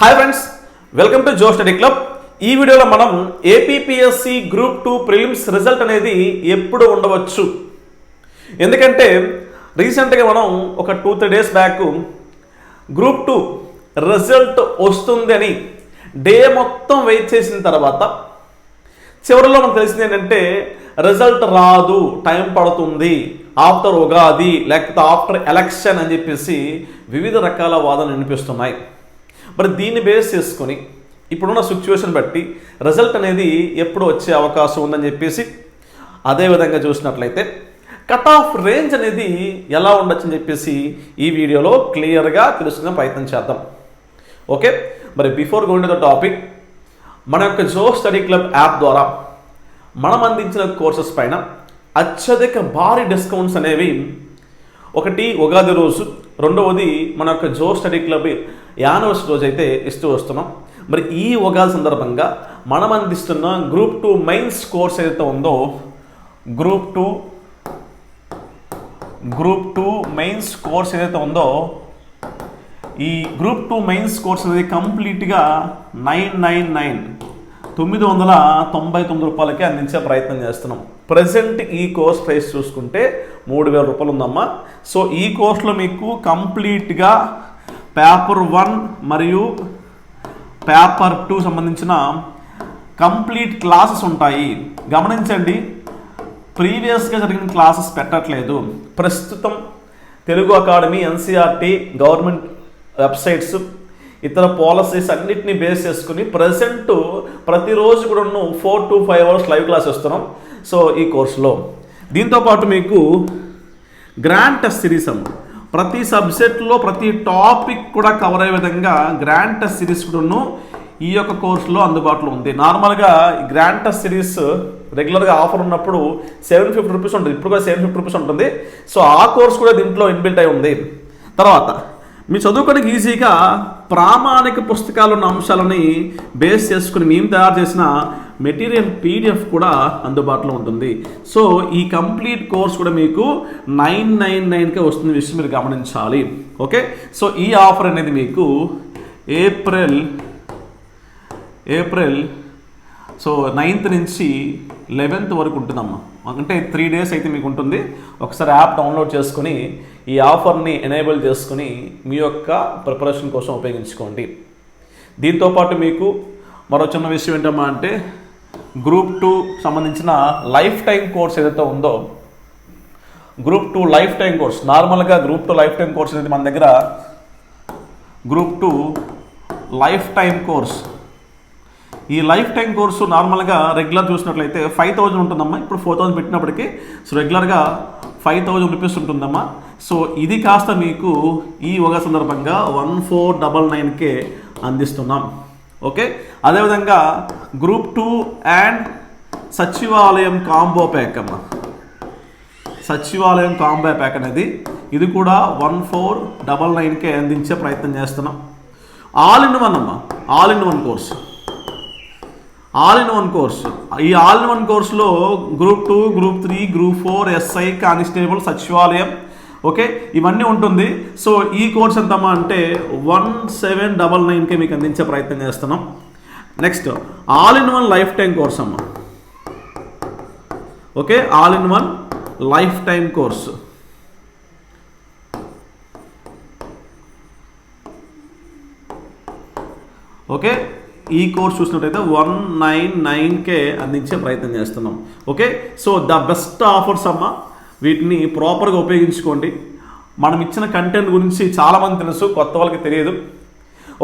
Hi friends welcome to Jo study club. ఈ వీడియోలో మనం APPSC group two prelims result అనేది ఎప్పుడు ఉండవచ్చు? ఎందుకంటే రీసెంట్గా మనం ఒక two three days back group two result వస్తుంది అని డే మొత్తం వెయిట్ చేసిన తర్వాత చివరిలో మనకు తెలిసింది ఏంటంటే రిజల్ట్ రాదు టైం పడుతుంది ఆఫ్టర్ ఉగాది లేకపోతే ఆఫ్టర్ ఎలక్షన్ అని చెప్పేసి వివిధ రకాల వాదనలు వినిపిస్తున్నాయి. మరి దీన్ని బేస్ చేసుకొని ఇప్పుడున్న సిచ్యువేషన్ బట్టి రిజల్ట్ అనేది ఎప్పుడు వచ్చే అవకాశం ఉందని చెప్పేసి అదేవిధంగా చూసినట్లయితే కట్ ఆఫ్ రేంజ్ అనేది ఎలా ఉండొచ్చని చెప్పేసి ఈ వీడియోలో క్లియర్గా తెలుసుకునే ప్రయత్నం చేద్దాం. ఓకే? మరి before going to the topic మన యొక్క జో స్టడీ క్లబ్ యాప్ ద్వారా మనం అందించిన కోర్సెస్ పైన అత్యధిక భారీ డిస్కౌంట్స్ అనేవి ఒకటి ఉగాది రోజు రెండవది మన యొక్క జో స్టడీ క్లబ్ యానివర్సరీ రోజు అయితే ఇస్తూ వస్తున్నాం. మరి ఈ ఉగాది సందర్భంగా మనం అందిస్తున్న గ్రూప్ టూ మెయిన్స్ కోర్స్ ఏదైతే ఉందో group two group two mains course ఏదైతే ఉందో ఈ గ్రూప్ టూ మెయిన్స్ కోర్స్ అనేది కంప్లీట్గా నైన్ నైన్ నైన్ తొమ్మిది వందల తొంభై తొమ్మిది రూపాయలకి అందించే ప్రయత్నం చేస్తున్నాం. ప్రజెంట్ ఈ కోర్స్ ప్రైస్ చూసుకుంటే మూడు వేల రూపాయలు ఉందమ్మా. సో ఈ కోర్సులో మీకు కంప్లీట్గా పేపర్ వన్ మరియు పేపర్ టూ సంబంధించిన కంప్లీట్ క్లాసెస్ ఉంటాయి. గమనించండి ప్రీవియస్గా జరిగిన క్లాసెస్ పెట్టట్లేదు. ప్రస్తుతం Telugu academy NCERT government websites ఇతర పాలసీస్ అన్నిటిని బేస్ చేసుకుని ప్రజెంట్ ప్రతిరోజు కూడా four to five hours live class ఇస్తున్నాం సో ఈ కోర్సులో దీంతోపాటు మీకు గ్రాండ్ టెస్ట్ సిరీస్ అమ్మ. ప్రతి సబ్జెక్ట్లో ప్రతి టాపిక్ కూడా కవర్ అయ్యే విధంగా గ్రాండ్ టెస్ట్ సిరీస్ కూడాను ఈ యొక్క కోర్సులో అందుబాటులో ఉంది. నార్మల్గా గ్రాండ్ టెస్ట్ సిరీస్ రెగ్యులర్గా ఆఫర్ ఉన్నప్పుడు సెవెన్ ఫిఫ్టీ రూపీస్ ఉంటుంది. ఇప్పుడు కూడా సెవెన్ ఫిఫ్టీ రూపీస్ ఉంటుంది. సో ఆ కోర్స్ కూడా దీంట్లో ఇన్బిల్ట్ అయి ఉంది. తర్వాత మీ చదువుకోవడానికి ఈజీగా ప్రామాణిక పుస్తకాలు ఉన్న అంశాలని బేస్ చేసుకుని మేము తయారు చేసిన మెటీరియల్ పీడిఎఫ్ కూడా అందుబాటులో ఉంటుంది. సో ఈ కంప్లీట్ కోర్స్ కూడా మీకు నైన్ నైన్ నైన్కే వస్తుంది విషయం మీరు గమనించాలి. ఓకే? సో ఈ ఆఫర్ అనేది మీకు ఏప్రిల్ ఏప్రిల్ సో నైన్త్ నుంచి లెవెన్త్ వరకు ఉంటుందమ్మా. అంటే త్రీ డేస్ అయితే మీకు ఉంటుంది. ఒకసారి యాప్ డౌన్లోడ్ చేసుకొని ఈ ఆఫర్ని ఎనేబుల్ చేసుకుని మీ యొక్క ప్రిపరేషన్ కోసం ఉపయోగించుకోండి. దీంతోపాటు మీకు మరో చిన్న విషయం ఏంటమ్మా అంటే గ్రూప్ టూ సంబంధించిన లైఫ్ టైం కోర్స్ ఏదైతే ఉందో group two life time course నార్మల్గా group two life time course అనేది మన దగ్గర group two life time course. ఈ లైఫ్ టైం కోర్సు నార్మల్గా రెగ్యులర్ చూసినట్లయితే ఫైవ్ థౌజండ్ ఉంటుందమ్మా. ఇప్పుడు ఫోర్ థౌజండ్ పెట్టినప్పటికీ సో రెగ్యులర్గా ఫైవ్ థౌజండ్ రూపీస్ ఉంటుందమ్మా. సో ఇది కాస్త మీకు ఈ ఒక సందర్భంగా వన్ ఫోర్ డబల్ నైన్కే అందిస్తున్నాం. ఓకే? అదేవిధంగా గ్రూప్ టూ అండ్ సచివాలయం కాంబో ప్యాక్ అమ్మా. సచివాలయం కాంబో ప్యాక్ అనేది ఇది కూడా వన్ ఫోర్ డబల్ నైన్కే అందించే ప్రయత్నం చేస్తున్నాం. ఆల్ ఇన్ వన్ అమ్మా. All in one course. All in one course. ఈ ఆల్ ఇన్ వన్ కోర్సులో group two group three group four SI constable సచివాలయం ఓకే? ఇవన్నీ ఉంటుంది. సో ఈ కోర్స్ ఎంతమ్మా అంటే వన్ సెవెన్ డబల్ నైన్కే మీకు అందించే ప్రయత్నం చేస్తున్నాం. Next all in one life time course అమ్మా. Okay? All in one life time course. Okay? ఈ కోర్స్ చూసినట్టయితే వన్ నైన్ నైన్కే అందించే ప్రయత్నం చేస్తున్నాం. Okay? So the best offers అమ్మ. వీటిని ప్రాపర్గా ఉపయోగించుకోండి. మనం ఇచ్చిన కంటెంట్ గురించి చాలామంది తెలుసు కొత్త వాళ్ళకి తెలియదు.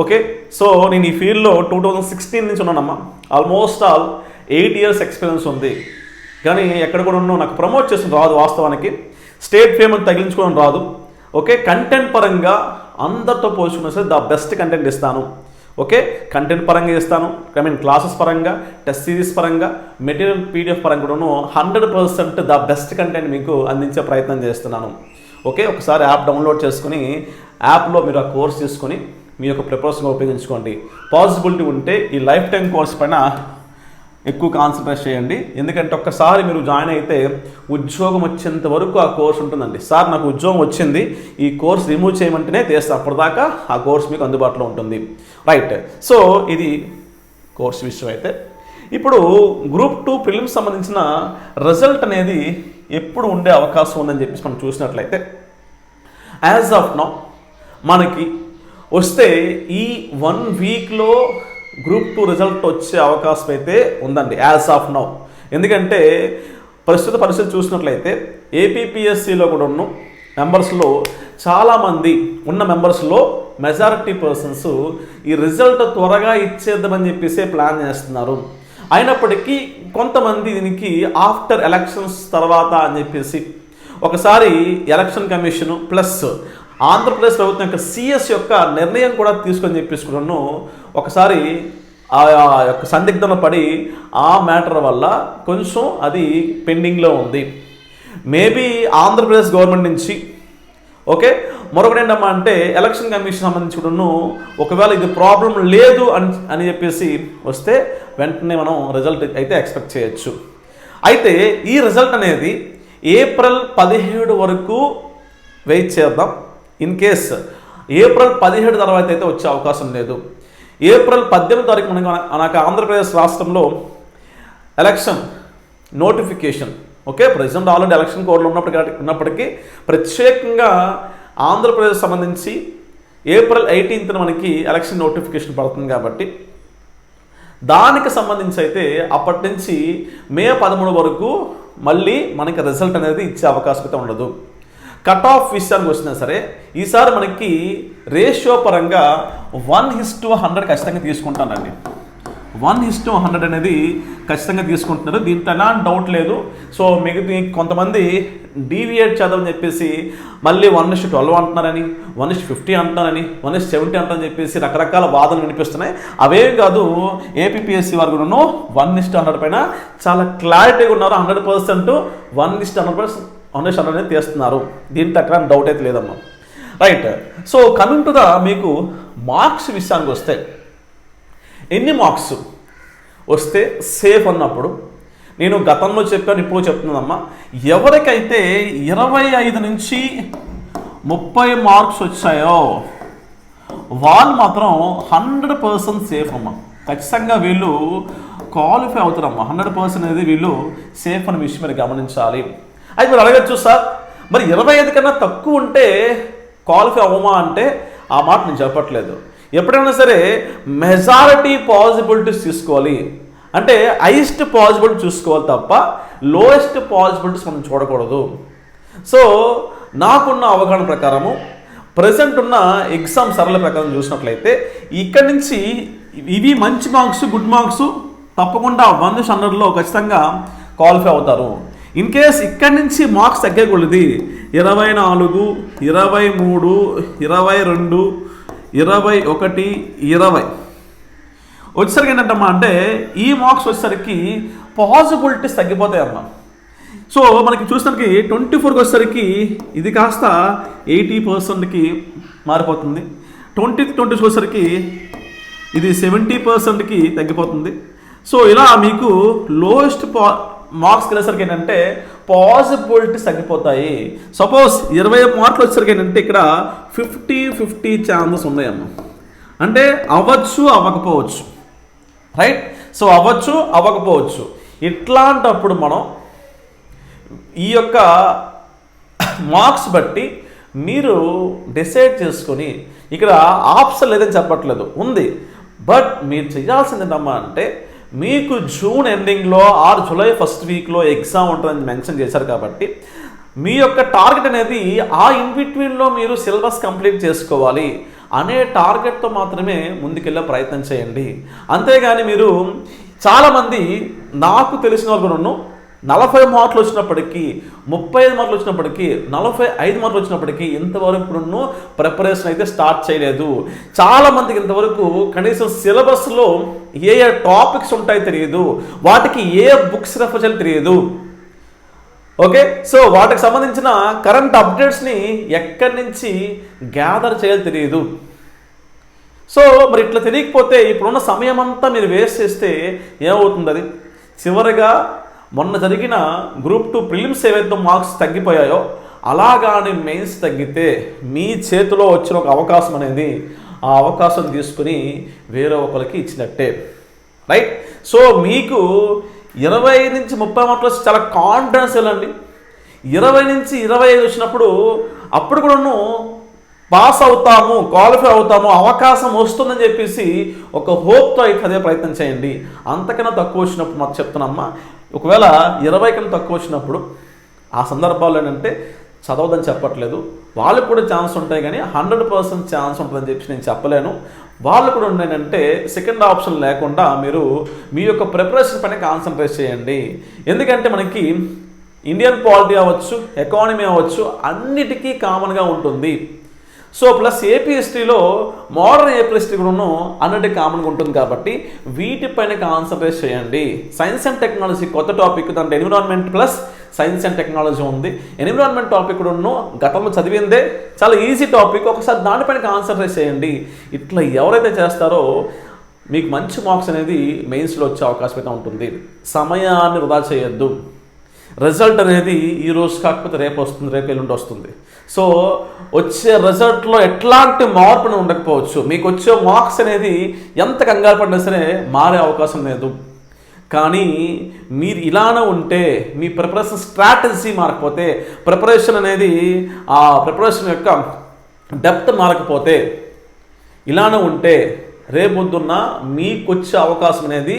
ఓకే సో నేను ఈ ఫీల్డ్లో టూ థౌజండ్ సిక్స్టీన్ నుంచి ఉన్నానమ్మా. Almost all eight years experience ఉంది. కానీ ఎక్కడ కూడా ఉన్నో నాకు ప్రమోట్ చేసిన రాదు వాస్తవానికి. స్టేట్ ఫేమ్ తగిలించుకోవడం రాదు. ఓకే కంటెంట్ పరంగా అందరితో పోల్చుకున్నా సరే ద బెస్ట్ కంటెంట్ ఇస్తాను. ఓకే? కంటెంట్ పరంగా ఇస్తాను ఐ మీన్ క్లాసెస్ పరంగా టెస్ట్ సిరీస్ పరంగా మెటీరియల్ పీడిఎఫ్ పరంగా కూడాను hundred percent the best content మీకు అందించే ప్రయత్నం చేస్తున్నాను. ఓకే? ఒకసారి యాప్ డౌన్లోడ్ చేసుకుని యాప్లో మీరు ఆ కోర్స్ తీసుకొని మీ యొక్క ప్రిపరేషన్ ఉపయోగించుకోండి. పాసిబిలిటీ ఉంటే ఈ లైఫ్ టైం కోర్స్ పైన ఎక్కువ కాన్సన్ట్రేట్ చేయండి. ఎందుకంటే ఒక్కసారి మీరు జాయిన్ అయితే ఉద్యోగం వచ్చేంత వరకు ఆ కోర్స్ ఉంటుందండి. సార్ నాకు ఉద్యోగం వచ్చింది. ఈ కోర్స్ రిమూవ్ చేయమంటేనే తీస్తా అప్పటిదాకా ఆ కోర్స్ మీకు అందుబాటులో ఉంటుంది. రైట్ సో ఇది కోర్స్ విషయం అయితే. ఇప్పుడు గ్రూప్ టూ ప్రిలిమ్స్ సంబంధించిన రిజల్ట్ అనేది ఎప్పుడు ఉండే అవకాశం ఉందని చెప్పేసి మనం చూసినట్లయితే యాజ్ ఆఫ్ నౌ మనకి వస్తే ఈ వన్ వీక్లో గ్రూప్ టూ రిజల్ట్ వచ్చే అవకాశం అయితే ఉందండి యాజ్ ఆఫ్ నౌ ఎందుకంటే ప్రస్తుత పరిస్థితి చూసినట్లయితే ఏపీపీఎస్సీలో కూడా ఉన్న మెంబర్స్లో చాలామంది ఉన్న మెంబర్స్లో మెజారిటీ పర్సన్స్ ఈ రిజల్ట్ త్వరగా ఇచ్చేద్దామని చెప్పేసి ప్లాన్ చేస్తున్నారు. అయినప్పటికీ కొంతమంది దీనికి ఆఫ్టర్ ఎలక్షన్స్ తర్వాత అని చెప్పేసి ఒకసారి ఎలక్షన్ కమిషన్ ప్లస్ ఆంధ్రప్రదేశ్ ప్రభుత్వం యొక్క సిఎస్ యొక్క నిర్ణయం కూడా తీసుకొని చెప్పేసి కూడాను ఒకసారి ఆ యొక్క సందిగ్ధంలో పడి ఆ మ్యాటర్ వల్ల కొంచెం అది పెండింగ్లో ఉంది. మేబీ ఆంధ్రప్రదేశ్ గవర్నమెంట్ నుంచి. ఓకే? మరొకటి ఏంటమ్మా అంటే ఎలక్షన్ కమిషన్ సంబంధించి కూడాను ఒకవేళ ఇది ప్రాబ్లం లేదు అని అని చెప్పేసి వస్తే వెంటనే మనం రిజల్ట్ అయితే ఎక్స్పెక్ట్ చేయొచ్చు. అయితే ఈ రిజల్ట్ అనేది ఏప్రిల్ పదిహేడు వరకు వెయిట్ చేద్దాం. ఇన్ కేస్ ఏప్రిల్ పదిహేడు తర్వాత అయితే వచ్చే అవకాశం లేదు. ఏప్రిల్ పద్దెనిమిది తారీఖు మనకి మనకు ఆంధ్రప్రదేశ్ రాష్ట్రంలో election notification. Okay present already election కోడ్లు ఉన్నప్పటికీ ఉన్నప్పటికీ ప్రత్యేకంగా ఆంధ్రప్రదేశ్ సంబంధించి ఏప్రిల్ ఎయిటీన్త్న మనకి ఎలక్షన్ నోటిఫికేషన్ పడుతుంది కాబట్టి దానికి సంబంధించి అయితే అప్పటి నుంచి మే పదమూడు వరకు మళ్ళీ మనకి రిజల్ట్ అనేది ఇచ్చే అవకాశం అయితే ఉండదు. కట్ ఆఫ్ విషయానికి వచ్చినా సరే ఈసారి మనకి రేషియో పరంగా వన్ హిస్ టు హండ్రెడ్ ఖచ్చితంగా తీసుకుంటానండి. వన్ హిస్ టు హండ్రెడ్ అనేది ఖచ్చితంగా తీసుకుంటున్నారు. దీంట్లో ఎలాంటి డౌట్ లేదు. సో మిగతా కొంతమంది డీవియేట్ చేద్దామని చెప్పేసి మళ్ళీ వన్ ఇస్ ట్వెల్వ్ అంటున్నారని వన్ ఇస్ ఫిఫ్టీ అంటున్నారని వన్ ఇస్ సెవెంటీ అంటారని చెప్పేసి రకరకాల వాదనలు వినిపిస్తున్నాయి. అవేం కాదు ఏపీఎస్సి వారు కూడాను వన్ ఇస్ట్ హండ్రెడ్ పైన చాలా క్లారిటీగా ఉన్నారు. Hundred percent one is hundred percent one అనేది తీస్తున్నారు. దీంట్లో అక్కడ డౌట్ అయితే లేదమ్మా. Right so coming to the మీకు మార్క్స్ విషయానికి వస్తే ఎన్ని మార్క్స్ వస్తే సేఫ్ అన్నప్పుడు నేను గతంలో చెప్పాను ఇప్పుడు చెప్తున్నానమ్మా. ఎవరికైతే ఇరవై ఐదు నుంచి ముప్పై మార్క్స్ వచ్చాయో వాళ్ళు మాత్రం హండ్రెడ్ పర్సెంట్ సేఫ్ అమ్మా. ఖచ్చితంగా వీళ్ళు క్వాలిఫై అవుతారమ్మా. హండ్రెడ్ పర్సెంట్ అనేది వీళ్ళు సేఫ్ అనే విషయం మీరు గమనించాలి. అది మీరు అడగచ్చు సార్. మరి ఇరవై ఐదు కన్నా తక్కువ ఉంటే క్వాలిఫై అవ్వమా అంటే ఆ మాట నేను చెప్పట్లేదు. ఎప్పుడైనా సరే మెజారిటీ పాసిబిలిటీస్ తీసుకోవాలి. అంటే హైయెస్ట్ పాసిబిలిటీ చూసుకోవాలి తప్ప లోయెస్ట్ పాసిబిలిటీస్ మనం చూడకూడదు. సో నాకున్న అవగాహన ప్రకారము ప్రజెంట్ ఉన్న ఎగ్జామ్ సరళ ప్రకారం చూసినట్లయితే ఇక్కడి నుంచి ఇవి మంచి మార్క్స్ గుడ్ మార్క్స్ తప్పకుండా వంద హండ్రెడ్లో ఖచ్చితంగా క్వాలిఫై అవుతారు. ఇన్ కేస్ ఇక్కడి నుంచి మార్క్స్ తగ్గకూడదు. ఇరవై నాలుగు ఇరవై మూడు ఇరవై రెండు ఇరవై ఒకటి ఇరవై. వచ్చేసరికి ఏంటంటమ్మా అంటే ఈ మార్క్స్ వచ్చేసరికి పాసిబిలిటీస్ తగ్గిపోతాయమ్మా. సో మనకి చూసినకి ట్వంటీ ఫోర్కి వచ్చేసరికి ఇది కాస్త ఎయిటీ పర్సెంట్కి మారిపోతుంది. ట్వంటీ ట్వంటీకి వచ్చేసరికి ఇది సెవెంటీ పర్సెంట్కి తగ్గిపోతుంది. సో ఇలా మీకు లోయెస్ట్ పా మార్క్స్కి వెళ్ళేసరికి ఏంటంటే పాసిబిలిటీస్ తగ్గిపోతాయి. సపోజ్ ఇరవై మార్కులు వచ్చేసరికి ఏంటంటే ఇక్కడ ఫిఫ్టీ ఫిఫ్టీ ఛాన్సెస్ ఉన్నాయమ్మ. అంటే అవ్వచ్చు అవ్వకపోవచ్చు. రైట్? సో అవ్వచ్చు అవ్వకపోవచ్చు. ఇట్లాంటప్పుడు మనం ఈ యొక్క మార్క్స్ బట్టి మీరు డిసైడ్ చేసుకొని ఇక్కడ ఆప్షన్ లేదని చెప్పట్లేదు. ఉంది. బట్ మీరు చేయాల్సింది ఏంటమ్మా అంటే మీకు జూన్ ఎండింగ్లో ఆర్ జూలై ఫస్ట్ వీక్లో ఎగ్జామ్ ఉంటుందని మెన్షన్ చేశారు కాబట్టి మీ యొక్క టార్గెట్ అనేది ఆ ఇన్ బిట్వీన్లో మీరు సిలబస్ కంప్లీట్ చేసుకోవాలి అనే టార్గెట్తో మాత్రమే ముందుకెళ్ళే ప్రయత్నం చేయండి. అంతేగాని మీరు చాలామంది నాకు తెలిసిన వరకు నలభై మార్కులు వచ్చినప్పటికీ ముప్పై ఐదు మార్కులు వచ్చినప్పటికీ నలభై ఐదు మార్కులు వచ్చినప్పటికీ ఇంతవరకు ప్రిపరేషన్ అయితే స్టార్ట్ చేయలేదు. చాలామందికి ఇంతవరకు కనీసం సిలబస్లో ఏ ఏ టాపిక్స్ ఉంటాయో తెలియదు. వాటికి ఏ బుక్స్ రెఫర్ చేయాలో తెలియదు. ఓకే? సో వాటికి సంబంధించిన కరెంట్ అప్డేట్స్ని ఎక్కడి నుంచి గ్యాదర్ చేయాలో తెలియదు. సో మరి ఇట్లా తెలియకపోతే ఇప్పుడున్న సమయం అంతా మీరు వేస్ట్ చేస్తే ఏమవుతుంది అది? చివరిగా మొన్న జరిగిన గ్రూప్ టూ ప్రిలిమ్స్ ఏవైతే మార్క్స్ తగ్గిపోయాయో అలాగాని మెయిన్స్ తగ్గితే మీ చేతిలో వచ్చిన ఒక అవకాశం అనేది ఆ అవకాశం తీసుకుని వేరే ఒకరికి ఇచ్చినట్టే. రైట్ సో మీకు ఇరవై నుంచి ముప్పై మార్కులు వచ్చి చాలా కాన్ఫిడెన్స్ వెళ్ళండి. ఇరవై నుంచి ఇరవై ఐదు వచ్చినప్పుడు అప్పుడు కూడాను పాస్ అవుతాము క్వాలిఫై అవుతాము అవకాశం వస్తుందని చెప్పేసి ఒక హోప్తో అయితే అదే ప్రయత్నం చేయండి. అంతకన్నా తక్కువ వచ్చినప్పుడు మాకు చెప్తున్నామ్మా ఒకవేళ ఇరవై కన్నా తక్కువ వచ్చినప్పుడు ఆ సందర్భాల్లో ఏంటంటే చదవదని చెప్పట్లేదు వాళ్ళకు కూడా ఛాన్స్ ఉంటాయి కానీ హండ్రెడ్ పర్సెంట్ ఛాన్స్ ఉంటుందని చెప్పి నేను చెప్పలేను. వాళ్ళు కూడా ఉన్నాయంటే సెకండ్ ఆప్షన్ లేకుండా మీరు మీ యొక్క ప్రిపరేషన్ పైన కాన్సన్ట్రేట్ చేయండి. ఎందుకంటే మనకి ఇండియన్ పాలిటీ అవ్వచ్చు ఎకానమీ అవ్వచ్చు అన్నిటికీ కామన్గా ఉంటుంది. సో ప్లస్ ఏపీ హిస్టరీలో మోడర్న్ ఏపీ హిస్టరీ కూడా అన్నిటి కామన్గా ఉంటుంది కాబట్టి వీటిపైన కాన్సన్ట్రేట్ చేయండి. సైన్స్ అండ్ టెక్నాలజీ కొత్త టాపిక్ దాంట్లో environment plus science and technology ఉంది. ఎన్విరాన్మెంట్ టాపిక్ కూడా గతంలో చదివిందే. చాలా ఈజీ టాపిక్ ఒకసారి దానిపైన కాన్సన్ట్రేట్ చేయండి. ఇట్లా ఎవరైతే చేస్తారో మీకు మంచి మార్క్స్ అనేది మెయిన్స్లో వచ్చే అవకాశం అయితే ఉంటుంది. సమయాన్ని వృధా చేయొద్దు. రిజల్ట్ అనేది ఈ రోజు కాకపోతే రేపు వస్తుంది రేపు ఎల్లుండి వస్తుంది. సో వచ్చే రిజల్ట్లో ఎట్లాంటి మార్పును ఉండకపోవచ్చు. మీకు వచ్చే మార్క్స్ అనేది ఎంత కంగారు పడినా సరే మారే అవకాశం లేదు. కానీ మీరు ఇలానే ఉంటే మీ ప్రిపరేషన్ స్ట్రాటజీ మారకపోతే ప్రిపరేషన్ అనేది ఆ ప్రిపరేషన్ యొక్క డెప్త్ మారకపోతే ఇలానే ఉంటే రేపొద్దున్న మీకు వచ్చే అవకాశం అనేది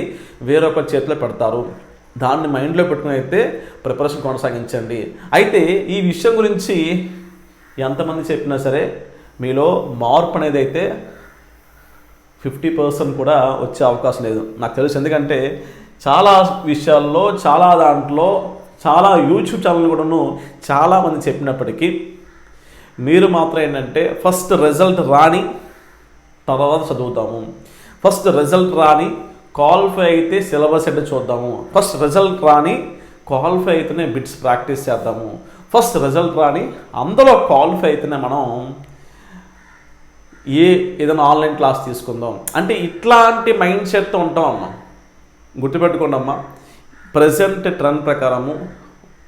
వేరొక చేతిలో పెడతారు. దాన్ని మైండ్లో పెట్టుకుని అయితే ప్రిపరేషన్ కొనసాగించండి. అయితే ఈ విషయం గురించి ఎంతమంది చెప్పినా సరే మీలో మార్పు అనేది అయితే ఫిఫ్టీ పర్సెంట్ కూడా వచ్చే అవకాశం లేదు. నాకు తెలుసు. ఎందుకంటే చాలా విషయాల్లో చాలా దాంట్లో చాలా యూట్యూబ్ ఛానల్ కూడాను చాలామంది చెప్పినప్పటికీ మీరు మాత్రం ఏంటంటే ఫస్ట్ రిజల్ట్ రాని తర్వాత చదువుతాము. ఫస్ట్ రిజల్ట్ రాని క్వాలిఫై అయితే సిలబస్ అంటే చూద్దాము. ఫస్ట్ రిజల్ట్ రాని క్వాలిఫై అయితేనే బిట్స్ ప్రాక్టీస్ చేద్దాము. ఫస్ట్ రిజల్ట్ రాని అందులో క్వాలిఫై అయితేనే మనం ఏ ఏదైనా ఆన్లైన్ క్లాస్ తీసుకుందాం. అంటే ఇట్లాంటి మైండ్ సెట్తో ఉంటాం అమ్మా. గుర్తుపెట్టుకోండి అమ్మా ప్రజెంట్ ట్రెండ్ ప్రకారము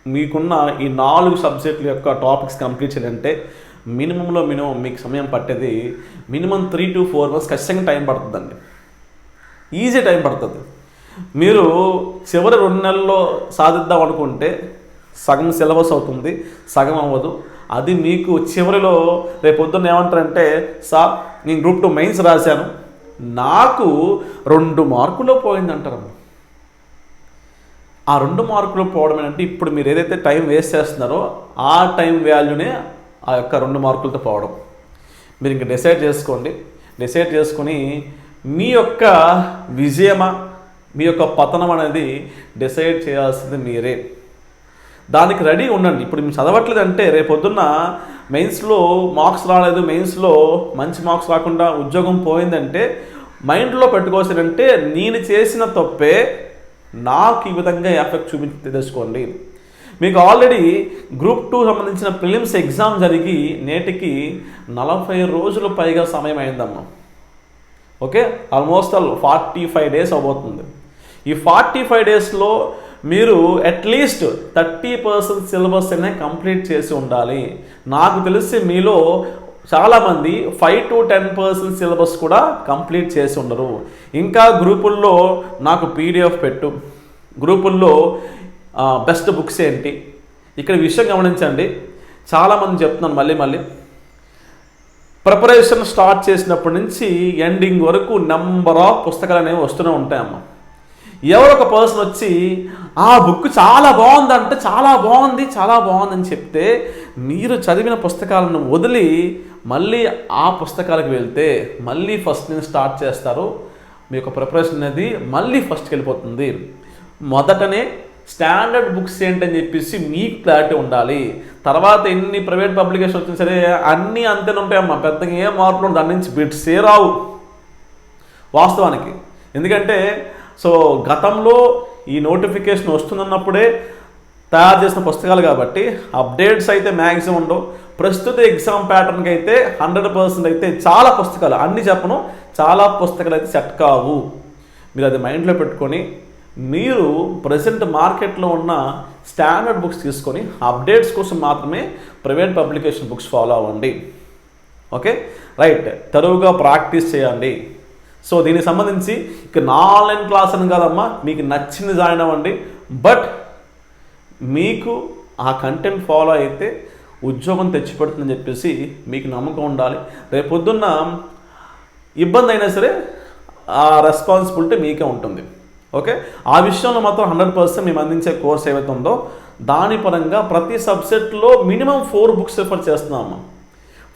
మీకున్న ఈ నాలుగు సబ్జెక్టుల యొక్క టాపిక్స్ కంప్లీట్ చేయాలంటే మినిమంలో మినిమం మీకు సమయం పట్టేది minimum three to four months ఖచ్చితంగా టైం పడుతుందండి. ఈజీ టైం పడుతుంది. మీరు చివరి రెండు నెలల్లో సాధిద్దాం అనుకుంటే సగం సిలబస్ అవుతుంది సగం అవ్వదు. అది మీకు చివరిలో రేపొద్దున్న ఏమంటారంటే సార్ నేను గ్రూప్ టూ మెయిన్స్ రాశాను. నాకు రెండు మార్కులు పోయిందంటారు ఆ రెండు మార్కులు పోవడం ఏంటంటే ఇప్పుడు మీరు ఏదైతే టైం వేస్ట్ చేస్తున్నారో ఆ టైం వాల్యూనే ఆ యొక్క రెండు మార్కులతో పోవడం. మీరు ఇంకా డిసైడ్ చేసుకోండి. డిసైడ్ చేసుకొని మీ యొక్క విజయమా మీ యొక్క పతనం అనేది డిసైడ్ చేయాల్సింది మీరే. దానికి రెడీ ఉండండి. ఇప్పుడు మీరు చదవట్లేదు అంటే రేపొద్దున్న మెయిన్స్లో మార్క్స్ రాలేదు మెయిన్స్లో మంచి మార్క్స్ రాకుండా ఉద్యోగం పోయిందంటే మైండ్లో పెట్టుకోవాల్సిందంటే నేను చేసిన తప్పే నాకు ఈ విధంగా ఎఫెక్ట్ చూపించి తెలుసుకోండి. మీకు ఆల్రెడీ గ్రూప్ టూ సంబంధించిన ప్రిలిమ్స్ ఎగ్జామ్ జరిగి నేటికి నలభై రోజుల పైగా సమయం అయిందమ్మా okay? Almost all forty five days అవబోతుంది ఈ ఫార్టీ ఫైవ్ డేస్లో మీరు at least thirty percent syllabus అనే కంప్లీట్ చేసి ఉండాలి. నాకు తెలిసి మీలో చాలామంది five to ten percent syllabus కూడా కంప్లీట్ చేసి ఉండరు. ఇంకా గ్రూపుల్లో నాకు పీడిఎఫ్ పెట్టు. గ్రూపుల్లో బెస్ట్ బుక్స్ ఏంటి? ఇక్కడ విషయం గమనించండి. చాలామంది చెప్తున్నాను మళ్ళీ మళ్ళీ. ప్రిపరేషన్ స్టార్ట్ చేసినప్పటి నుంచి ఎండింగ్ వరకు నెంబర్ ఆఫ్ పుస్తకాలు అనేవి వస్తూనే ఉంటాయమ్మా. ఎవరో ఒక పర్సన్ వచ్చి ఆ బుక్ చాలా బాగుందంటే చాలా బాగుంది చాలా బాగుందని చెప్తే మీరు చదివిన పుస్తకాలను వదిలి మళ్ళీ ఆ పుస్తకాలకు వెళ్తే మళ్ళీ ఫస్ట్ నుంచి స్టార్ట్ చేస్తారు. మీ యొక్క ప్రిపరేషన్ అనేది మళ్ళీ ఫస్ట్కి వెళ్ళిపోతుంది. మొదటనే స్టాండర్డ్ బుక్స్ ఏంటని చెప్పేసి మీకు క్లారిటీ ఉండాలి. తర్వాత ఎన్ని ప్రైవేట్ పబ్లికేషన్ వచ్చినా సరే అన్నీ అంతేనే ఉంటాయమ్మా పెద్దగా ఏం మార్పులు ఉండదు. దాని నుంచి బిట్సే రావు. వాస్తవానికి. ఎందుకంటే సో గతంలో ఈ నోటిఫికేషన్ వస్తుందన్నప్పుడే తయారు చేసిన పుస్తకాలు కాబట్టి అప్డేట్స్ అయితే మ్యాక్సిమం ఉండవు. ప్రస్తుత ఎగ్జామ్ ప్యాటర్న్కి అయితే హండ్రెడ్ పర్సెంట్ అయితే చాలా పుస్తకాలు అన్ని చెప్పను చాలా పుస్తకాలు అయితే సెట్ కావు. మీరు అది మైండ్లో పెట్టుకొని మీరు ప్రజెంట్ మార్కెట్లో ఉన్న స్టాండర్డ్ బుక్స్ తీసుకొని అప్డేట్స్ కోసం మాత్రమే ప్రైవేట్ పబ్లికేషన్ బుక్స్ ఫాలో అవ్వండి. ఓకే? రైట్. తరువుగా ప్రాక్టీస్ చేయండి. సో దీనికి సంబంధించి ఇక నా ఆన్లైన్ క్లాస్ అని కాదమ్మా మీకు నచ్చింది జాయిన్ అవ్వండి. బట్ మీకు ఆ కంటెంట్ ఫాలో అయితే ఉద్యోగం తెచ్చిపెడుతుందని చెప్పేసి మీకు నమ్మకం ఉండాలి. రేపొద్దున్న ఇబ్బంది అయినా సరే ఆ రెస్పాన్సిబిలిటీ మీకే ఉంటుంది. ఓకే? ఆ విషయంలో మాత్రం హండ్రెడ్ పర్సెంట్ మేము అందించే కోర్స్ ఏవైతే ఉందో దాని పరంగా ప్రతి సబ్జెక్ట్లో మినిమం ఫోర్ బుక్స్ రిఫర్ చేస్తున్నాము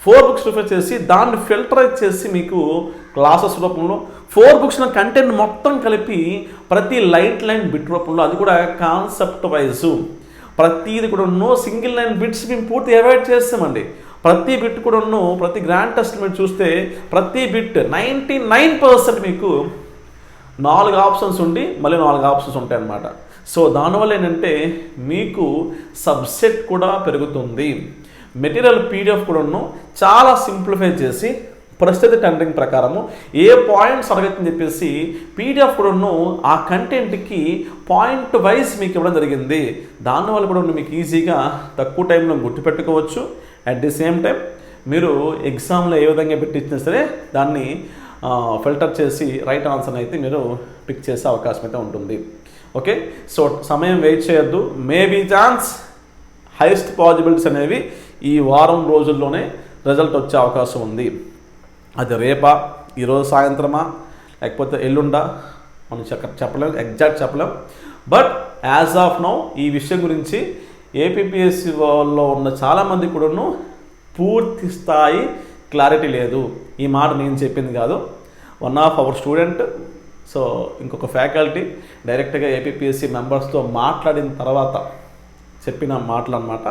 ఫోర్ బుక్స్ ప్రిఫర్ చేసి దాన్ని ఫిల్టరైజ్ చేసి మీకు క్లాసెస్ రూపంలో ఫోర్ బుక్స్లో కంటెంట్ మొత్తం కలిపి ప్రతి లైట్ లైన్ బిట్ రూపంలో అది కూడా కాన్సెప్ట్ వైజ్ ప్రతిది కూడా నో సింగిల్ లైన్ బిట్స్ మేము పూర్తి అవాయిడ్ చేస్తామండి. ప్రతి బిట్ కూడా ప్రతి గ్రాండ్ టెస్ట్ మీరు చూస్తే ప్రతి బిట్ నైంటీ నైన్ పర్సెంట్ మీకు నాలుగు ఆప్షన్స్ ఉండి మళ్ళీ నాలుగు ఆప్షన్స్ ఉంటాయి అన్నమాట సో దానివల్ల ఏంటంటే మీకు సబ్సెట్ కూడా పెరుగుతుంది. మెటీరియల్ పీడిఎఫ్ కూడాను చాలా సింప్లిఫై చేసి ప్రస్తుత టెండరింగ్ ప్రకారము ఏ పాయింట్స్ అడగచ్చని చెప్పేసి పీడిఎఫ్ కూడాను ఆ కంటెంట్కి పాయింట్ వైజ్ మీకు ఇవ్వడం జరిగింది. దానివల్ల కూడా మీకు ఈజీగా తక్కువ టైంలో గుర్తుపెట్టుకోవచ్చు అట్ ది సేమ్ టైం మీరు ఎగ్జామ్లో ఏ విధంగా పెట్టించినా సరే దాన్ని ఫిల్టర్ చేసి రైట్ ఆన్సర్ అయితే మీరు పిక్ చేసే అవకాశం అయితే ఉంటుంది. ఓకే సో సమయం వెయిట్ చేయొద్దు. మేబీ ఛాన్స్ హైయెస్ట్ పాజిబిలిటీస్ అనేవి ఈ వారం రోజుల్లోనే రిజల్ట్ వచ్చే అవకాశం ఉంది. అది రేపా? ఈరోజు సాయంత్రమా? లేకపోతే ఎల్లుండా? మనం చెప్ప చెప్పలేం ఎగ్జాక్ట్ చెప్పలేం. బట్ యాజ్ ఆఫ్ నౌ ఈ విషయం గురించి ఏపీపీఎస్సి వాళ్ళలో ఉన్న చాలామంది కూడాను పూర్తి స్థాయి క్లారిటీ లేదు. ఈ మాట నేను చెప్పింది కాదు. One of our student so ఇంకొక ఫ్యాకల్టీ డైరెక్ట్గా ఏపీపీఎస్సి మెంబర్స్తో మాట్లాడిన తర్వాత చెప్పిన మాటలు అనమాట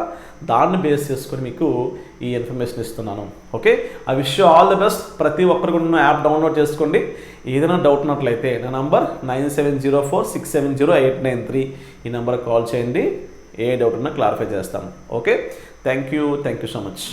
దాన్ని బేస్ చేసుకొని మీకు ఈ ఇన్ఫర్మేషన్ ఇస్తున్నాను. Okay I wish you all the best ప్రతి ఒక్కరు కూడా యాప్ డౌన్లోడ్ చేసుకోండి. ఏదైనా డౌట్ ఉన్నట్లయితే నా number nine seven zero four six seven zero eight nine three ఈ నెంబర్కి కాల్ చేయండి. ఏ డౌట్ ఉన్నా క్లారిఫై చేస్తాము okay thank you thank you so much